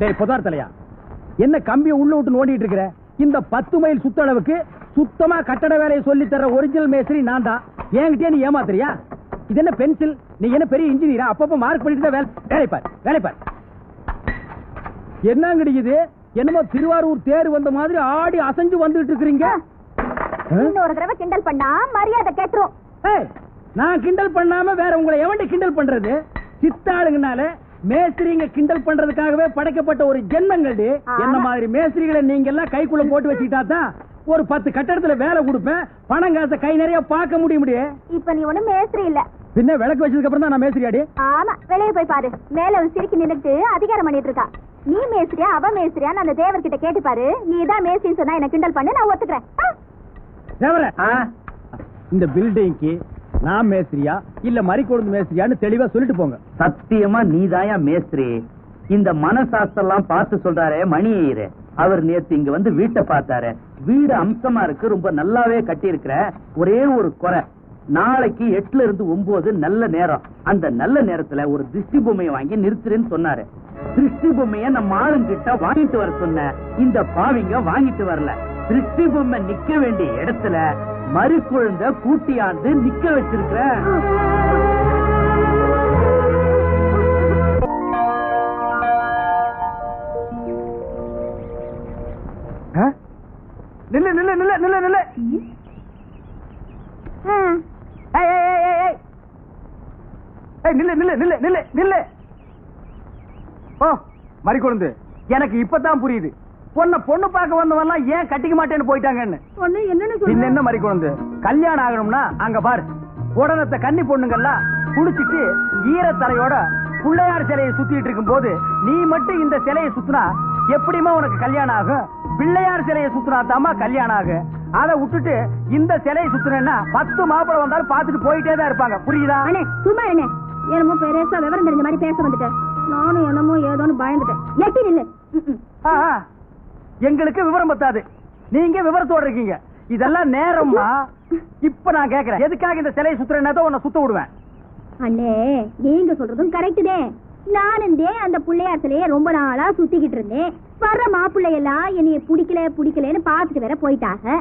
டேய் புதார் தலையா? என்ன கம்பியை உள்ள விட்டு நோண்டிட்டு இருக்கிற? இந்த பத்து மைல் சுத்தளவுக்கு சுத்தமா கட்டட வேலையை சொல்லி தர ஒரிஜினல் மேஸ்திரி நான் தான் நீ ஏமாத்துறியா? இது என்ன பென்சில் நீ என்ன பெரிய இன்ஜினியரா அப்பப்ப மார்க் பண்ணிட்டு தான் வேலை வேலைப்பார் வேலைப்பார் என்ன கிடைக்குது என்னமோ திருவாரூர் தேர் வந்த மாதிரி ஆடி அசைஞ்சு வந்துட்டு இருக்கிறீங்க? இன்னொரு தடவை கிண்டல் பண்ணா மரியாதை கேட்டுரும். நான் கிண்டல் பண்ணாம வேற உங்களை எவன்டி கிண்டல் பண்றது? சித்தாளுங்கனால மேஸ்திரிங்க கிண்டல் பண்றதுக்காகவே படைக்கப்பட்ட ஒரு ஜென்மங்கள். என்ன மாதிரி மேஸ்திரிகளை நீங்க எல்லாம் கைக்குள்ள போட்டு வச்சுக்கிட்டா தான் ஒரு பத்து கட்டடத்துல வேலை கொடுப்பேன் பணம் காசை கை நிறைய பார்க்க முடிய. முடியும் இப்ப நீ ஒண்ணும் மேஸ்திரி இல்ல. பின்ன விளக்கு வச்சதுக்கு அப்புறம் தான் நான் மேஸ்திரியாடி? ஆமா வெளியே போய் பாரு. மேல ஒரு சிரிக்கி நின்னுட்டு அதிகாரம் பண்ணிட்டு இருக்கா. நீ மேஸ்திரியா அவ மேஸ்திரியா அந்த தேவர்கிட்ட கேட்டு பாரு. நீ தான் மேஸ்திரின்னு சொன்னா என்ன கிண்டல் பண்ணு நான் ஒத்துக்கிறேன். தேவர இந்த பில்டிங்க்கு நான் மேஸ்திரியா இல்ல மறிக்கொழுந்து மேஸ்திரியான்னு தெளிவா சொல்லிட்டு போங்க. சத்தியமா நீதாயா மேஸ்திரி? இந்த மனசாஸ்திரம் பார்த்து சொல்றாரு மணி ஐயரு அவர் நேத்து இங்க வந்து வீட்டை பார்த்தாரு. வீடு அம்சமா இருக்கு ரொம்ப நல்லாவே கட்டி இருக்கிற ஒரே ஒரு குறை. நாளைக்கு எட்டுல இருந்து ஒன்பது நல்ல நேரம். அந்த நல்ல நேரத்துல ஒரு திருஷ்டி பொம்மையை வாங்கி நிறுத்துறேன்னு சொன்னாரு. திருஷ்டி பொம்மைய நம்ம ஆளுங்கிட்ட வாங்கிட்டு வர சொன்ன இந்த பாவிங்க வாங்கிட்டு வரல. திருஷ்டி பொம்மை நிக்க வேண்டிய இடத்துல மறுக்குழுந்த கூட்டியாந்து நிக்க வச்சிருக்கிற. நில்லு நில்லு நில்லு நில்லு நில்லு. நில்லு நில்லு நில்லு நில்லு நில்லு. ஓ மறிக்கொழுந்து. எனக்கு இப்பதான் புரியுது. பொண்ண பொண்ணு பார்க்க வந்தவன்லாம் ஏன் கட்டிக்க மாட்டேன்னு போயிட்டாங்கன்னு? பின்ன என்ன மறிக்கொழுந்து கல்யாணம் ஆகணும்னா அங்க பாரு. உடனத்த கன்னி பொண்ணுங்கெல்லாம் குளிச்சிட்டு ஈரத்தலையோட பிள்ளையார் சிலையை சுத்திட்டு இருக்கும் போது நீ மட்டும் இந்த சிலையை சுத்தினா எப்படிமா உனக்கு கல்யாணம் ஆகும்? பிள்ளையார் சிலையை சுத்தினா தாமா கல்யாணம் ஆகும். அதை விட்டுட்டு இந்த சிலையை சுத்தினா பத்து மாப்பிளை வந்தாலும் பார்த்துட்டு போயிட்டே தான் இருப்பாங்க. புரியுதா? சும்மா என்ன என்னமோ பெருசா விவரம் தெரிஞ்ச மாதிரி பேச வந்துட்டேன். நானும் என்னமோ ஏதோன்னு பயந்துட்டேன். எட்டி நில்லு. எங்களுக்கு விவரம் பத்தாது. நீங்க விவரத்தோட இருக்கீங்க. இதெல்லாம் நேரம்மா. இப்ப நான் கேக்குறேன். எதுக்காக இந்த சிலையை சுத்துறேன்னா உன்னை சுத்த விடுவேன். அண்ணே நீங்க சொல்றதும் கரெக்டுதே நானுந்தே அந்த பிள்ளையார் சிலைய ரொம்ப நாளா சுத்திக்கிட்டு இருந்தேன். வர்ற மாப்பிள்ளை எல்லாம் என்னைய பிடிக்கல பிடிக்கலன்னு பாத்துட்டு வேற போயிட்டாங்க.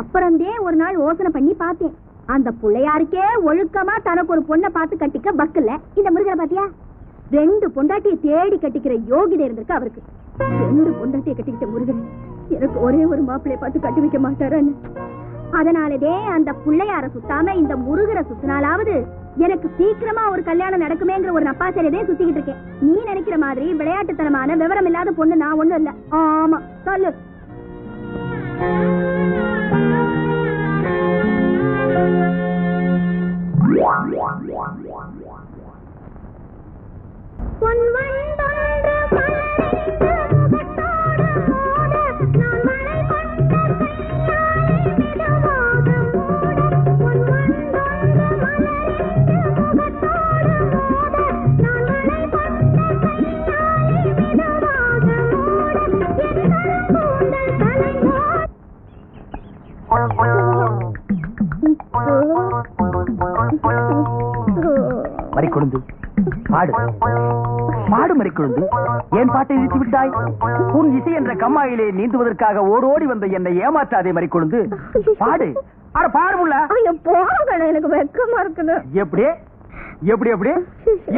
அப்புறந்தே ஒரு நாள் யோசனை பண்ணி பார்த்தேன். அந்த பிள்ளையாருக்கே ஒழுக்கமா தனக்கு ஒரு பொண்ணை பார்த்து கட்டிக்க பக்கல்ல இந்த முருகரை பாத்தியா ரெண்டு பொண்டாட்டியை தேடி கட்டிக்கிற யோகிதை இருந்திருக்கு அவருக்கு. ரெண்டு பொண்டாட்டியை கட்டிக்கிட்ட முருகன் எனக்கு ஒரே ஒரு மாப்பிள்ளைய பார்த்து கட்டி வைக்க மாட்டாரான்னு. அதனாலதே அந்த பிள்ளையார சுத்தாம இந்த முருகரை சுத்தினாலாவது எனக்கு சீக்கிரமா ஒரு கல்யாணம் நடக்குமேங்கிற ஒரு நப்பாசரியதே சுத்திக்கிட்டு இருக்கேன். நீ நினைக்கிற மாதிரி விளையாட்டுத்தனமான விவரம் இல்லாத பொண்ணு நான் ஒண்ணும் இல்ல. ஆமா சொல்லு. மறிக்கொழுந்து. பாடு. பாடு மறிக்கொழுந்து. ஏன் பாட்டை இழுத்து விட்டாய் உன் இசை என்ற கம்மாயிலே நீந்துவதற்காக ஓடோடி வந்த என்னை ஏமாற்றாதே மறிக்கொழுந்து. பாடு. அட பாடு முல்ல. ஐயோ போகல எனக்கு வெக்கமா இருக்குது. எப்படி? எப்படி எப்படி?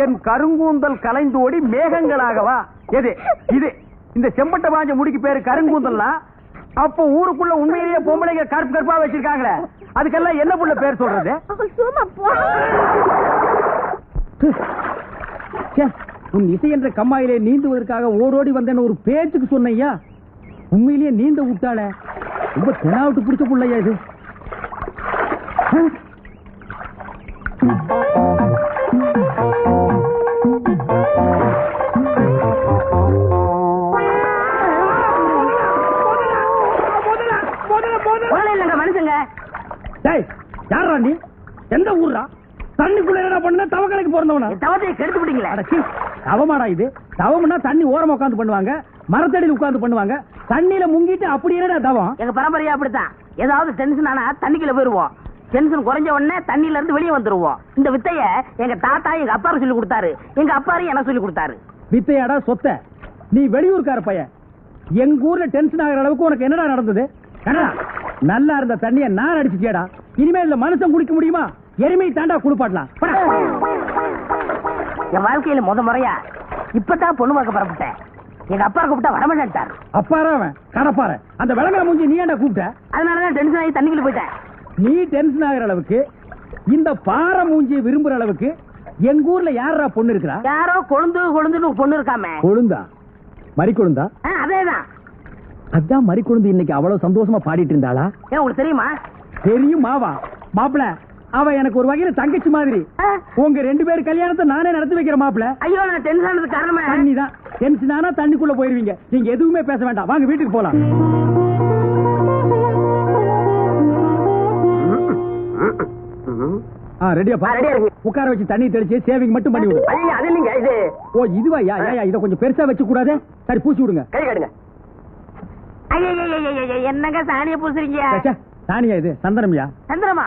என் கருங்கூந்தல் கலைந்து ஓடி மேகங்களாகவா எது? இது இந்த செம்பட்ட பாஞ்ச முடிக்கு பேரு கருங்கூந்தல்னா அப்போ ஊருக்குள்ள உண்மையிலேயே பொம்பளைங்க கருப்பு கருப்பா வச்சிருக்காங்களே. அதுக்கெல்லாம் என்ன புள்ள பேர் சொல்றது? உன் இசை என்ற கம்மாயிலே நீந்துவதற்காக ஓடோடி வந்தேன்னு ஒரு பேச்சுக்கு சொன்னையா உண்மையிலேயே நீந்த விட்டாள. ரொம்ப தெனாவிட்டு பிடிச்ச புள்ளையா இது. மனுஷங்க டேய் யாரா நீ? எந்த ஊர்ரா தவக்கலைக்கு பிறந்தவனா? தவத்தையை கெடுத்து விட்டீங்களே. அடச்சி தவமாடா இது. தவம்னா தண்ணி ஓரமா உட்கார்ந்து பண்ணுவாங்க மரத்தடியில் உட்கார்ந்து பண்ணுவாங்க. தண்ணியில முங்கிட்டு அப்படி என்னடா தவம்? எங்க பரம்பரையா அப்படித்தான். ஏதாவது டென்ஷன் ஆனா தண்ணிக்குள்ள போயிருவோம். டென்ஷன் குறைஞ்ச உடனே தண்ணியில இருந்து வெளியே வந்துருவோம். இந்த வித்தைய எங்க தாத்தா எங்க அப்பாரு சொல்லி கொடுத்தாரு. எங்க அப்பாரு எனக்கு சொல்லி கொடுத்தாரு. வித்தையாடா சொத்த. நீ வெளியூர்கார பையன். எங்க ஊர்ல டென்ஷன் ஆகிற அளவுக்கு உனக்கு என்னடா நடந்தது? கண்ணா நல்லா இருந்த தண்ணிய நான் அடிச்சுட்டேடா இனிமே இதுல மனுஷன் குடிக்க முடியுமா? எருமை தாண்டா குளிப்பாட்டலாம். போடா. என் வாழ்க்கையில முத முறையா இப்பதான் பொண்ணு பார்க்க புறப்பட்டேன். எங்க அப்பா கூப்பிட்டா வரமாட்டார் அப்பாரா அவன். கடப்பார அந்த விளங்கர மூஞ்சி நீ ஏன்டா கூப்பிட்ட? அதனாலதான் டென்ஷன் ஆகி தண்ணிக்குள்ள போயிட்டேன். நீ டென்ஷன் ஆகிற அளவுக்கு இந்த பாறை மூஞ்சியை விரும்புற அளவுக்கு எங்க ஊர்ல யாரா பொண்ணு இருக்கிறா யாரோ கொழுந்து கொழுந்துன்னு பொண்ணு இருக்காமே. கொழுந்தா? மறி கொழுந்தா? அதேதான். அதான் மறி கொழுந்து இன்னைக்கு அவ்வளவு சந்தோஷமா பாடிட்டு இருந்தாளா? ஏன் உங்களுக்கு தெரியுமா? தெரியும் மாவா. மாப்பிள அவ எனக்கு ஒரு வகையில தங்கச்சி மாதிரி. உங்க ரெண்டு பேர் கல்யாணத்தை நானே நடத்தி வைக்கிற மாப்பிள. ஐயோ நான் டென்ஷன் ஆனது காரணமே? தண்ணி தான் டென்ஷன் ஆனா தண்ணிக்குள்ள போயிருவீங்க. நீங்க எதுவுமே பேச வேண்டாம். வாங்க வீட்டுக்கு போலாம். ரெடியா. உட்கார வச்சு தண்ணி தெளிச்சு சேவிங் மட்டும் பண்ணி விடு. அது இல்லைங்க இது. ஓ இதுவா? யா யா, யா இத கொஞ்சம் பெருசா வச்சு கூடாதே சரி பூசி விடுங்க. கை என்னங்க சாணிய பூசுறீங்க? ச்சே, சாணியா இது? சந்தனம்யா? சந்திரமா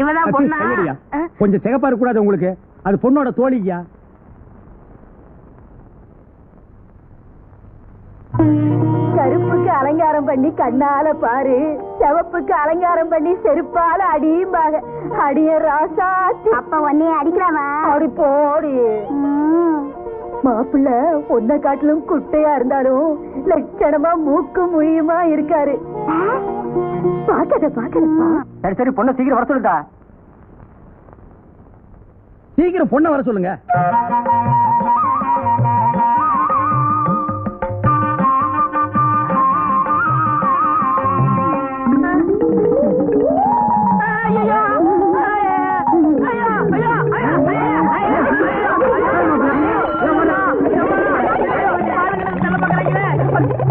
இவதான் பொண்ணா? கொஞ்சம் சிகப்பா இருக்க கூடாது உங்களுக்கு. அது பொண்ணோட தோழியா கருப்புக்கு அலங்காரம் பண்ணி கண்ணால பாரு. சிவப்புக்கு அலங்காரம் பண்ணி செருப்பால அடியும்பாங்க. அடிய ராசாத்தி. அப்ப உன்னைய அடிக்கலாமா? அப்படி போடி. மாப்பிள்ள பொண்ண காட்டிலும் குட்டையா இருந்தாலும் லட்சணமா மூக்கு முழியுமா இருக்காரு. பாக்கத பாக்கதப்பா சரி சரி பொண்ணு சீக்கிரம் வர சொல்லுடா சீக்கிரம் பொண்ணை வர சொல்லுங்க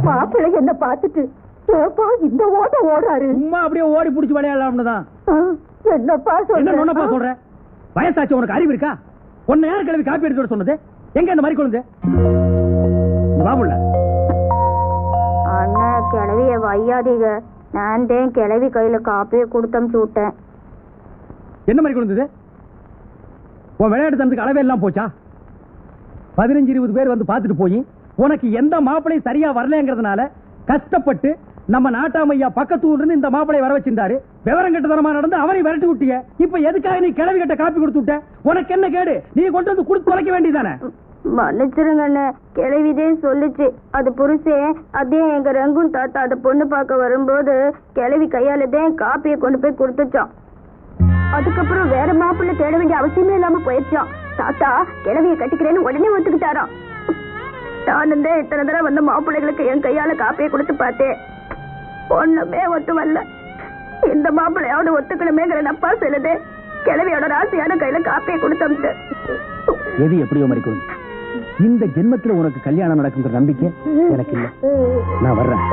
மாப்பிள்ளை என்ன பார்த்துட்டு ஏப்பா இந்த ஓட்ட ஓடுறாரு சும்மா அப்படியே ஓடி புடிச்சு விளையாடலாம்னு தான். என்னப்பா என்ன நொன்னப்பா சொல்ற சொல்ற? வயசாச்சு உனக்கு அறிவு இருக்கா? உன்னை யார் கிளம்பி காப்பி எடுத்து சொன்னது. எங்க இந்த மாதிரி குழந்தை? வாமுள்ள அண்ணா கிளவிய வையாதீங்க. நான் தான் கிளவி கையில காப்பியை கொடுத்தம் விட்டேன் என்ன மாதிரி குழந்தது? உன் விளையாட்டு தனத்துக்கு அளவே எல்லாம் போச்சா? பதினஞ்சு இருபது பேர் வந்து பார்த்துட்டு போய் உனக்கு எந்த மாப்பிளையும் சரியா வரலங்கிறதுனால கஷ்டப்பட்டு நம்ம நாட்டாமையா பக்கத்து ஊர்ல இருந்து இந்த மாப்பிளை வர வச்சிருந்தாரு. விவரம் கெட்டதனமா நடந்து அவரை விரட்டி விட்டிய. இப்ப எதுக்காக நீ கிளவி கட்ட காப்பி கொடுத்து விட்ட? உனக்கு என்ன கேடு? நீ கொண்டு வந்து குடுத்து தொலைக்க வேண்டியதானே மன்னிச்சிருங்க அண்ணே கிளவிதே சொல்லுச்சு. அது புருஷே அதே எங்க ரங்கும் தாத்தா அந்த பொண்ணு பார்க்க வரும்போது கிளவி கையாலதே காப்பியை கொண்டு போய் கொடுத்துச்சான் அதுக்கப்புறம் வேற மாப்பிள்ளை தேட வேண்டிய அவசியமே இல்லாம போயிடுச்சான் தாத்தா கிளவிய கட்டிக்கிறேன்னு உடனே ஒத்துக்கிட்டாராம். நான் தான் இத்தனை தடவை வந்த மாப்பிள்ளைகளுக்கு என் கையால காப்பியை கொடுத்து பார்த்தேன். ஒண்ணுமே ஒத்து வரல இந்த மாப்பிள்ளையாவது ஒத்துக்கணுமேங்கிற நப்பா சொல்லுது. கிளவியோட ராசியான கையில காப்பியை கொடுத்தோம்ட்டு எது எப்படியோ குழந்தை இந்த ஜென்மத்துல உனக்கு கல்யாணம் நடக்குங்கிற நம்பிக்கை எனக்கு இல்ல. நான் வர்றேன்.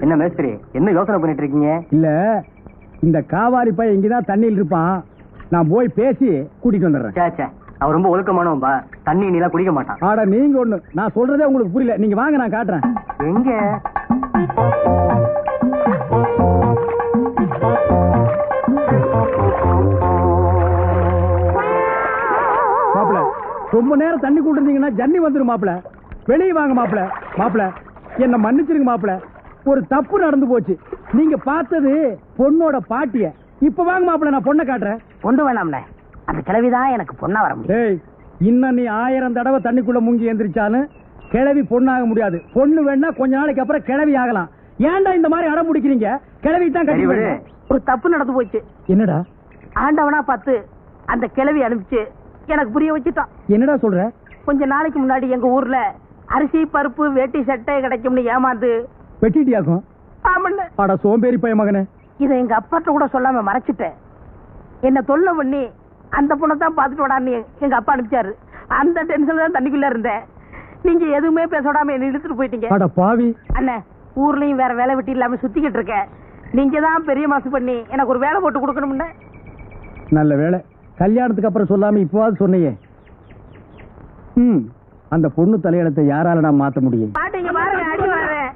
என்ன மேஸ்திரி என்ன யோசனை பண்ணிட்டு இருக்கீங்க? இல்ல இந்த காவாலி பையன் இங்கதான் தண்ணியில் இருப்பான். நான் போய் பேசி கூட்டிட்டு வந்துடுறேன். அவர் ரொம்ப ஒழுக்கமானவன்பா தண்ணி நீலாம் குடிக்க மாட்டான். ஆட நீங்க ஒண்ணு. நான் சொல்றதே உங்களுக்கு புரியல. நீங்க வாங்க நான் காட்டுறேன். எங்க? மாப்பிள ரொம்ப நேரம் தண்ணி கூட இருந்தீங்கன்னா ஜன்னி வந்துரும் மாப்பிள. வெளியே வாங்க மாப்பிள. மாப்பிள என்ன மன்னிச்சிருங்க மாப்பிள. ஒரு தப்பு நடந்து போச்சு. நீங்க பார்த்தது பொண்ணோட பாட்டிய. இப்ப வாங்க மாப்பிள நான் பொண்ணை காட்டுறேன். கொண்டு வேணாம்ல அந்த கிழவிதான் எனக்கு பொண்ணா வர முடியும். டேய் இன்னும் நீ ஆயிரம் தடவை தண்ணிக்குள்ள முங்கி எந்திரிச்சாலும் கிழவி பொண்ணாக முடியாது. பொண்ணு வேணா கொஞ்ச நாளைக்கு அப்புறம் கிழவி ஆகலாம். ஏன்டா இந்த மாதிரி அடம் பிடிக்கிறீங்க? கிழவி தான் கட்டி. ஒரு தப்பு நடந்து போச்சு. என்னடா? ஆண்டவனா பார்த்து அந்த கிழவி அனுப்பிச்சு எனக்கு புரிய வச்சுட்டான். என்னடா சொல்ற? கொஞ்ச நாளைக்கு முன்னாடி எங்க ஊர்ல அரிசி பருப்பு வேட்டி சட்டை கிடைக்கும்னு ஏமாந்து. வெட்டிட்டியாக்கும்? ஆமாண்ணே. சோம்பேறி பைய மகனே. இதை எங்க அப்பாட்ட கூட சொல்லாம மறைச்சிட்டேன். என்ன தொல்லை பண்ணி அந்த பொண்ணை தான் பாத்துட்டு விடான்னு எங்க அப்பா அனுப்பிச்சாரு அந்த டென்ஷன்ல தான் தண்ணிக்குள்ள இருந்தேன் நீங்க எதுவுமே பேச விடாம என்ன இழுத்துட்டு போயிட்டீங்க அட பாவி அண்ணே ஊர்லயும் வேற வேலை வெட்டி இல்லாம சுத்திக்கிட்டு இருக்கேன் நீங்க தான் பெரிய மாசு பண்ணி எனக்கு ஒரு வேலை போட்டு கொடுக்கணும்னு நல்ல வேலை கல்யாணத்துக்கு அப்புறம் சொல்லாம இப்பவாது சொன்னையே ம் அந்த பொண்ணு தலையெழுத்தை யாரால நான் மாத்த முடியும் பாட்டீங்க பாருங்க அடி வரேன்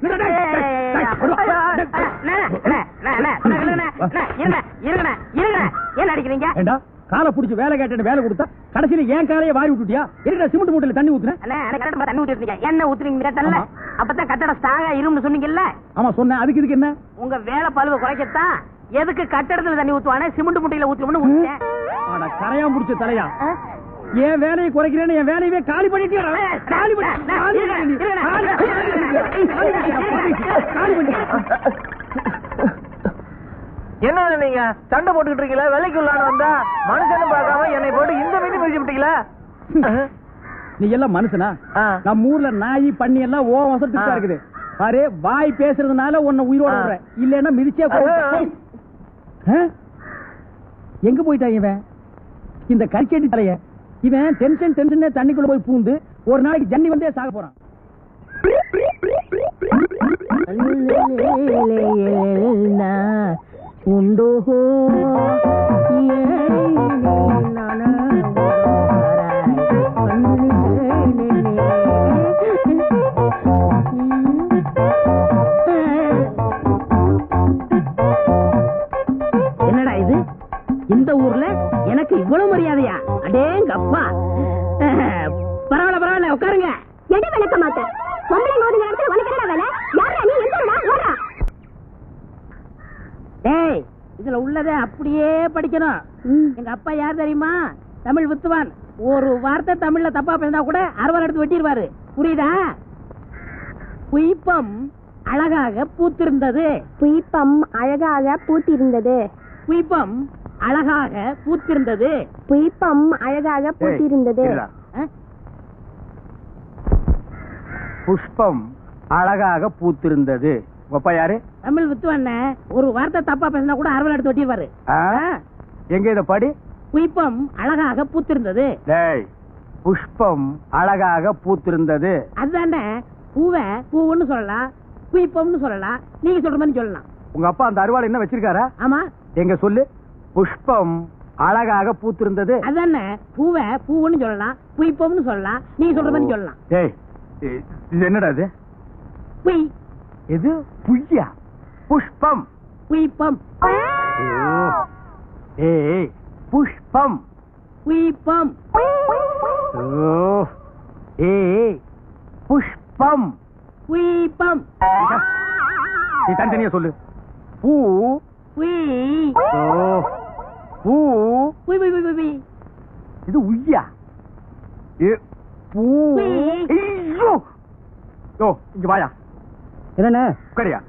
அடிக்கிறீங்க ஏண்டா? காலை புடிச்சு வேலை கேட்டேன்னு வேலை கொடுத்தா கடைசியில ஏன் காலையை வாரி விட்டுட்டியா? இருக்கிற சிமெண்ட் மூட்டையில தண்ணி கரெக்டா தண்ணி ஊத்திருக்கீங்க. என்ன ஊத்துறீங்க ஆமா. அப்பதான் கட்டடம் ஸ்ட்ராங்கா இரும்னு சொன்னீங்கல்ல? ஆமா சொன்னேன். அதுக்கு இதுக்கு என்ன? உங்க வேலை பழுவை குறைக்கத்தான். எதுக்கு கட்டடத்துல தண்ணி ஊத்துவானே? சிமெண்ட் முட்டையில ஊத்துவோம்னு ஊத்துறேன் கரையான் புடிச்ச தலையா? என் வேலையை குறைக்கிறேன்னு என் வேலையவே காலி பண்ணிட்டியா? காலி பண்ணி காலி பண்ணி. என்ன நீங்க சண்டை போட்டுக்கிட்டு இருக்கீங்களா? வேலைக்கு உள்ளான வந்தா மனுஷன்னு பார்க்காம என்னை போட்டு இந்த மீதி மிதிச்சு விட்டீங்களா? நீ எல்லாம் மனுஷனா. நம்ம ஊர்ல நாய் பண்ணி எல்லாம் ஓ வசத்துக்கு. இருக்குது. பாரு வாய் பேசுறதுனால உன்னை உயிரோட. விடுறேன். இல்லன்னா மிதிச்சே? எங்க போயிட்டான் இவன்? இந்த கறிச்செடி தலைய. இவன் டென்ஷன் டென்ஷன் தண்ணிக்குள்ள போய் பூந்து ஒரு நாளைக்கு ஜன்னி வந்தே சாக போறான். உண்டோ? என்னடா இது? இந்த ஊர்ல எனக்கு இவ்வளவு மரியாதையா? அடேங்க அப்பா பரவாயில்ல பரவாயில்ல உட்காருங்க எடு விளக்க மாட்டேன் பொம்பளை மோதுகிற இடத்துல உனக்கு என்ன வேலை யாரா நீ எந்தடா ஓடா டேய் இதுல உள்ளதை அப்படியே படிக்கணும் எங்க அப்பா யார் தெரியுமா? தமிழ் வித்துவான். ஒரு வார்த்தை தமிழ்ல தப்பா பேசினா கூட அறுவாள் எடுத்து வெட்டிடுவாரு. புரியுதா? குயிப்பம் அழகாக பூத்திருந்தது. புய்பம் அழகாக பூத்திருந்தது. குயிப்பம் அழகாக பூத்திருந்தது. புய்பம் அழகாக பூத்திருந்தது? புஷ்பம் அழகாக பூத்திருந்தது. ஒப்பா யாரு? தமிழ் வித்துவான் ஒரு வார்த்தை தப்பா பேசினா கூட அறுவாள் எடுத்து வெட்டிடுவாரு? எங்க இத படி? குயிப்பம் அழகாக பூத்திருந்தது. புஷ்பம் அழகாக பூத்திருந்தது. அதுதானே பூவை பூவுன்னு சொல்லலாம் குயிப்பம்னு சொல்லலாம் நீங்க சொல்ற மாதிரி சொல்லலாம். உங்க அப்பா அந்த அருவாள் என்ன வச்சிருக்காரா? ஆமா. எங்க சொல்லு? புஷ்பம் அழகாக பூத்திருந்தது. அதானே பூவை பூவுன்னு சொல்லலாம் குயிப்பம்னு சொல்லலாம் நீங்க சொல்ற மாதிரி சொல்லலாம். டேய் இது என்னடா இது? குய் இது புய்யா புஷ்பம். குயிப்பம் ஏய் புஷ்பம். ஐயோ. ஏய் புஷ்பம். குயிப்பம் நீ தனித்தனியா சொல்லு. பூ. பூ. இது உய்யா. ஏ, பூ. ஓ இங்க வாயா. என்னண்ணே? உட்காரியா.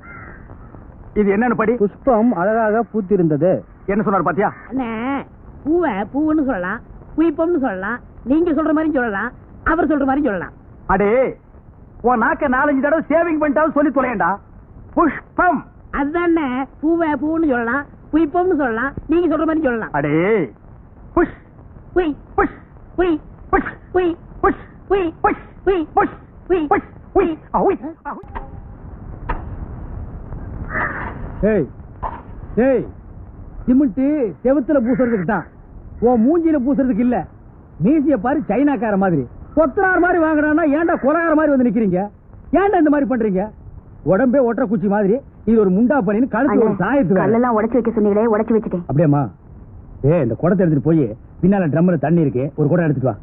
இது என்னன்னு படி? புஷ்பம் அழகாக பூத்திருந்தது. என்ன சொன்னாரு பாத்தியா? அண்ணே பூவை பூவுன்னு சொல்லலாம் குயிப்பம்னு சொல்லலாம் நீங்க சொல்ற மாதிரி சொல்லலாம் அவர் சொல்ற மாதிரி சொல்லலாம். அடே உன் நாக்க நாலஞ்சு தடவை சேவிங் பண்ணிட்டாலும் சொல்லி தொலையண்டா. புஷ்பம். அதுதானே பூவை பூவுன்னு சொல்லலாம் குயிப்பம்னு சொல்லலாம் நீங்க சொல்ற மாதிரி சொல்லலாம். அடே புஷ். குய் புஷ். குய் புஷ். குய் புஷ். குய் புஷ். குய் புஷ். குய் புஷ். அவுய் அவுய். ஏய் ஏய் சிமெண்ட் செவுத்துல பூசுறதுக்கு தான் உன் மூஞ்சில பூசுறதுக்கு இல்ல. மீசிய பாரு சைனாக்கார மாதிரி. கொத்தனார் மாதிரி வாங்குறான்னா ஏன்டா கொலகார மாதிரி வந்து நிக்கிறீங்க? ஏன்டா இந்த மாதிரி பண்றீங்க? உடம்பே ஒற்றை குச்சி மாதிரி இது ஒரு முண்டா பண்ணின்னு கழுத்து ஒரு சாயத்து. கல்லெல்லாம் உடைச்சு வைக்க சொன்னீங்களே உடைச்சு வச்சுட்டேன். அப்படியாம்மா. ஏ இந்த குடத்தை எடுத்துட்டு போய் பின்னால ட்ரம்ல தண்ணி இருக்கு ஒரு குடம் எடுத்துட்டு வா.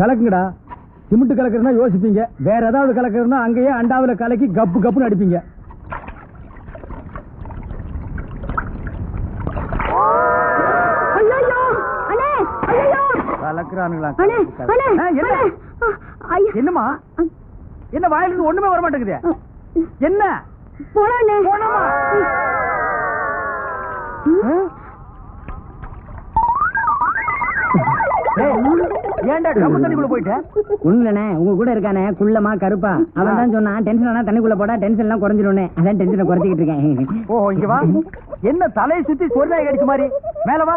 கலக்குங்கடா. சிமெண்ட் கலக்குறதுனா யோசிப்பீங்க. வேற ஏதாவது கலக்குறதுனா அங்கேயே அண்டாவுல கலக்கி கப்பு கப்புன்னு அடிப்பீங்க ஐயோ அண்ணே ஐயோ அண்ணே ஆ, என்ன வாயிலிருந்து ஒண்ணுமே வர மாட்டேங்குது என்ன. போனோமா? ஏன்டா தண்ணிக்குள்ள போயிட்ட? ஒண்ணுலண்ணே உங்க கூட இருக்கானே குள்ளமா கருப்பா. அவன் தான் சொன்னான் டென்ஷன் ஆனா தண்ணிக்குள்ள போடா டென்ஷன் எல்லாம் அதான் டென்ஷனை குறைச்சிக்கிட்டு இருக்கேன். ஓ இங்க வா. என்ன தலையை சுத்தி சொல்லாய் அடிச்ச மாதிரி? மேல வா.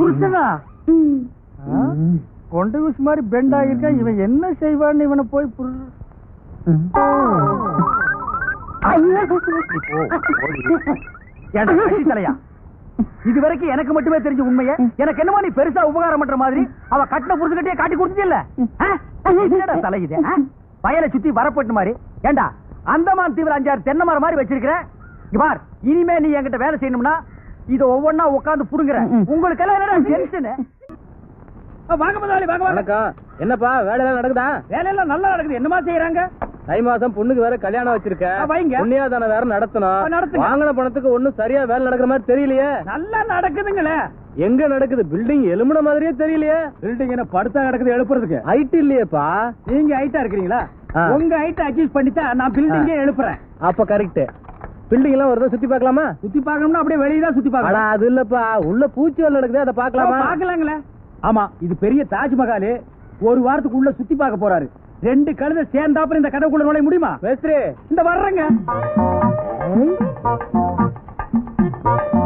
புருஷனா? கொண்டு ஊசி மாதிரி பெண்ட் ஆகிருக்கா இவன் என்ன செய்வான்னு இவனை போய் தலையா? இது வரைக்கும் எனக்கு மட்டுமே தெரிஞ்ச உண்மையை எனக்கு என்னமோ நீ பெருசா உபகாரம் பண்ற மாதிரி அவ கட்டின புருஷன்கிட்டயே காட்டி கொடுத்துட்டியல்ல? ஆ? என்னடா தலை இது ஆ? வயலை சுத்தி வரப்பட்டு மாதிரி. ஏண்டா அந்தமான் தீவிர அஞ்சாறு தென்னை மரம் மாதிரி வச்சிருக்கிற? இங்க பார் இனிமே நீ என்கிட்ட வேலை செய்யணும்னா இத ஒவ்வொன்னா உட்கார்ந்து புடுங்குற. உங்களுக்கு எல்லாம் டென்ஷன் வாங்க முதலாளி வாங்க வணக்கம். என்னப்பா வேலையெல்லாம் நடக்குதா? வேலையெல்லாம் நல்லா நடக்குது. என்னமா செய்யறாங்க தை மாசம் பொண்ணுக்கு வேற கல்யாணம் வச்சிருக்கேன். புண்ணியாதான வேற நடத்தணும். வாங்கின பணத்துக்கு ஒண்ணும் சரியா வேலை நடக்கிற மாதிரி தெரியலையே. நல்லா நடக்குதுங்களே. எங்க நடக்குது? பில்டிங் எலும்புன மாதிரியே தெரியலையே. பில்டிங் என்ன படுத்தா கிடக்குது எழுப்புறதுக்கு? ஹைட் இல்லையேப்பா. நீங்க ஹைட்டா இருக்கிறீங்களா. உங்க ஹைட் அச்சீவ் பண்ணிட்டா நான் பில்டிங்கே எழுப்புறேன். அப்ப கரெக்ட் பில்டிங் எல்லாம் ஒரு தடவை சுத்தி பார்க்கலாமா? சுத்தி பார்க்கணும்னா அப்படியே வெளியே தான் சுத்தி அடா பார்க்கலாம் அது இல்லப்பா. உள்ள பூச்சி வேலை நடக்குது அதை பார்க்கலாமா? பார்க்கலாங்களே. ஆமா இது பெரிய தாஜ்மஹால். ஒரு வாரத்துக்குள்ள சுத்தி பார்க்க போறாரு. ரெண்டு கழுதை சேர்ந்தாப்புல இந்த கதவுக்குள்ள நுழைய முடியுமா? மேஸ்திரி இந்த வர்றேங்க.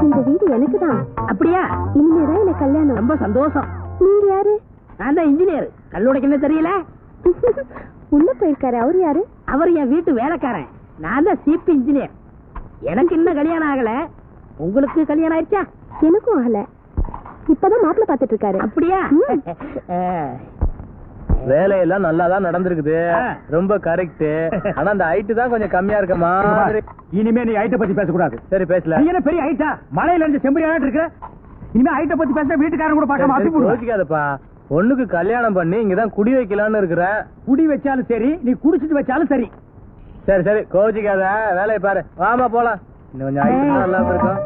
இந்த வீடு எனக்கு தான் அப்படியா? இனிமேதான் எனக்கு கல்யாணம். ரொம்ப சந்தோஷம். நீங்க யாரு? நான் தான் இன்ஜினியர் கல்லுடைக்கு என்ன தெரியல? உள்ள போயிருக்காரு. அவர் யாரு? அவர் என் வீட்டு வேலைக்காரன். நான் தான் சிபி இன்ஜினியர் எனக்கு இன்னும் கல்யாணம் ஆகல. உங்களுக்கு கல்யாணம் ஆயிடுச்சா? எனக்கும் ஆகல. இப்பதான் மாப்பிள்ள பாத்துட்டு இருக்காரு அப்படியா வேலையெல்லாம் நல்லா தான் நடந்திருக்குது. ரொம்ப கரெக்ட் ஆனா அந்த ஹைட் தான் கொஞ்சம் கம்மியா இருக்க மாதிரி. இனிமே நீ ஹைட்ட பத்தி பேசக்கூடாது. சரி பேசல நீ என்ன பெரிய ஹைட்டா மலையில இருந்து செம்பரியாட்டு இருக்கிற இனிமே ஹைட்ட பத்தி பேச வீட்டுக்காரன் கூட பார்க்காம அசை போடுவேன் யோசிக்காதப்பா. பொண்ணுக்கு கல்யாணம் பண்ணி இங்கதான் குடி வைக்கலாம்னு இருக்கிறேன் குடி வச்சாலும் சரி நீ குடிச்சிட்டு வச்சாலும் சரி. சரி சரி. கோச்சிக்காத வேலையை பாரு. வாமா போலாம். இன்னும் கொஞ்சம் நல்லா இருக்கும்.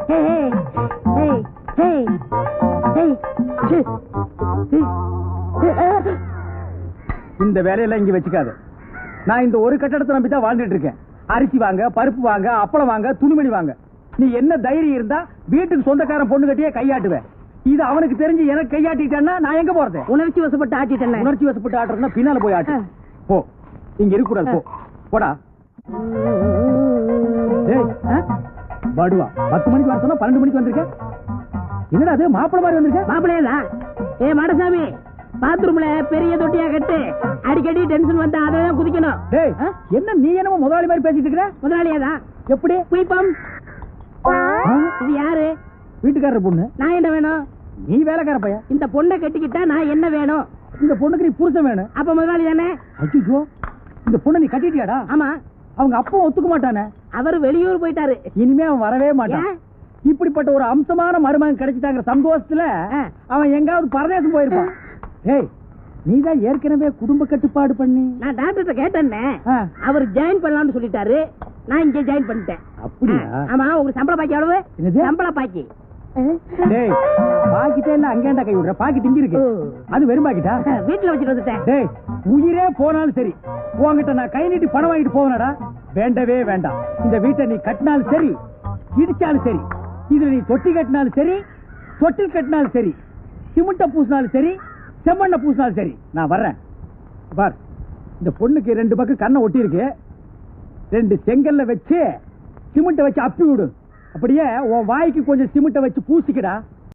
இந்த வேலையெல்லாம் இங்க வச்சுக்காத. நான் இந்த ஒரு கட்டடத்தை நம்பி தான் வாழ்ந்துட்டு இருக்கேன். அரிசி வாங்க பருப்பு வாங்க அப்பளம் வாங்க துணிமணி வாங்க. நீ என்ன தைரியம் இருந்தா வீட்டுக்கு சொந்தக்காரன் பொண்ணு கட்டியே கையாட்டுவேன். இது அவனுக்கு தெரிஞ்சு எனக்கு கையாட்டிட்டான்னா நான் எங்க போறது? உணர்ச்சி வசப்பட்டு ஆட்டிட்டேன். உணர்ச்சி வசப்பட்டு ஆட்டுறதுன்னா பின்னால போய் ஆட்டு. போ. இங்க இருக்க கூடாது போ. போடா? படுவா பத்து மணிக்கு வர சொன்னா பன்னெண்டு மணிக்கு வந்திருக்க? என்னடா அது? மாதிரி வந்திருக்க? மாப்பிள்ளையதான் ஏ மாடசாமி பாத்ரூம்ல பெரிய தொட்டியா கட்டு. அடிக்கடி டென்ஷன் வந்தா அதான் குதிக்கணும். என்ன நீ என்னமோ முதலாளி மாதிரி பேசிட்டு இருக்கிற முதலாளியாதான் எப்படி? குயிப்பம்? இது யாரு? வீட்டுக்காரர் பொண்ணு. நான் என்ன வேணும்? நீ வேலைக்கார பையன். இந்த பொண்ணை கட்டிக்கிட்டா நான் என்ன வேணும்? இந்த பொண்ணுக்கு நீ புருஷன் வேணும். அப்ப முதலாளி தானே? அச்சோ இந்த பொண்ணை நீ கட்டிட்டியாடா? ஆமா. அவங்க அப்பா ஒத்துக்க மாட்டானே. அவர் வெளியூர் போயிட்டாரு. இனிமே அவன் வரவே மாட்டான்? இப்படிப்பட்ட ஒரு அம்சமான மருமகன் கிடைச்சிட்டாங்கிற சந்தோஷத்துல. அவன் எங்காவது பரதேசம் போயிருப்பான். ஏய் நீதான் ஏற்கனவே குடும்ப கட்டுப்பாடு பண்ணி. நான் டாக்டர்கிட்ட கேட்டேன்னே. அவர் ஜாயின் பண்ணலாம்னு சொல்லிட்டாரு. நான் இங்க ஜாயின் பண்ணிட்டேன். அப்படியா? ஆமா உங்களுக்கு சம்பள பாக்கி எவ்வளவு? சம்பள பாக்கி. டேய் பாக்கிட்டே இல்ல அங்கேண்டா கை விடுற? பாக்கிட்டு இங்க இருக்கு. அது வெறும் பாக்கிட்டா? வீட்டுல வச்சுட்டு வந்துட்டேன். டேய் உயிரே போனாலும் சரி. உன்கிட்ட நான் கை நீட்டி பணம் வாங்கிட்டு போவனடா? வேண்டவே வேண்டாம். இந்த வீட்டை நீ கட்டினாலும் சரி இடிச்சாலும் சரி இதுல நீ தொட்டி கட்டினாலும் சரி தொட்டில் கட்டினாலும் சரி சிமெண்ட பூசினாலும் சரி செம்மண்ண பூசினாலும் சரி நான் வர்றேன். பார் இந்த பொண்ணுக்கு ரெண்டு பக்கம் கண்ணை ஒட்டி இருக்கு ரெண்டு செங்கல்ல வச்சு சிமெண்ட வச்சு அப்பி விடு அப்படியே உன் வாய்க்கு கொஞ்சம் சிமெண்ட்டை வச்சு பூசிக்கடா.